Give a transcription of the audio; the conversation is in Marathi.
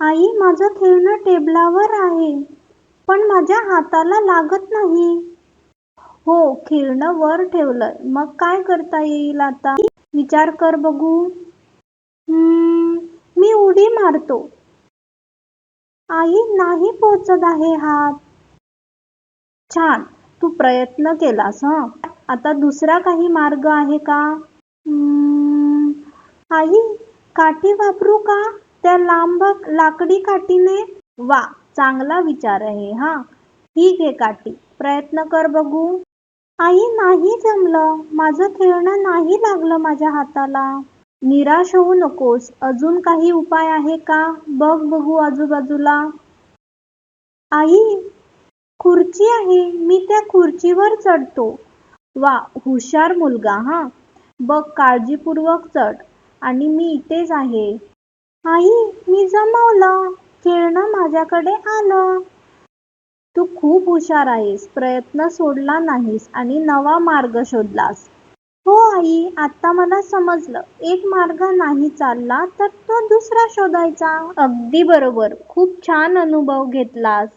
आई माझं खेळणं टेबलावर आहे पण माझ्या हाताला लागत नाही. हो खेळणं वर ठेवलंय. मग काय करता येईल आता? विचार कर बघू. हम्म, मी उडी मारतो. आई नाही पोचत आहे हात. छान तू प्रयत्न केलास हं? आता दुसरा काही मार्ग आहे का? हम्म, आई काठी वापरू का? त्या लांब लाकडी काठीने वा चांगला विचार आहे हा. ही घे काठी. प्रयत्न कर बघू. आई नाही जमलं. माझं खेळणं नाही लागलं माझ्या हाताला. निराश होऊ नकोस. अजून काही उपाय आहे का? बघ बघू आजूबाजूला. आई खुर्ची आहे. मी त्या खुर्चीवर चढतो. वा हुशार मुलगा हा. बघ काळजीपूर्वक चढ. आणि मी इथेच आहे. आई मी जमवलं. खेळणं माझ्याकडे आलं. तू खूप हुशार आहेस. प्रयत्न सोडला नाहीस आणि नवा मार्ग शोधलास. हो आई आता मला समजलं. एक मार्ग नाही चालला तर तो दुसरा शोधायचा. अगदी बरोबर. खूप छान अनुभव घेतलास.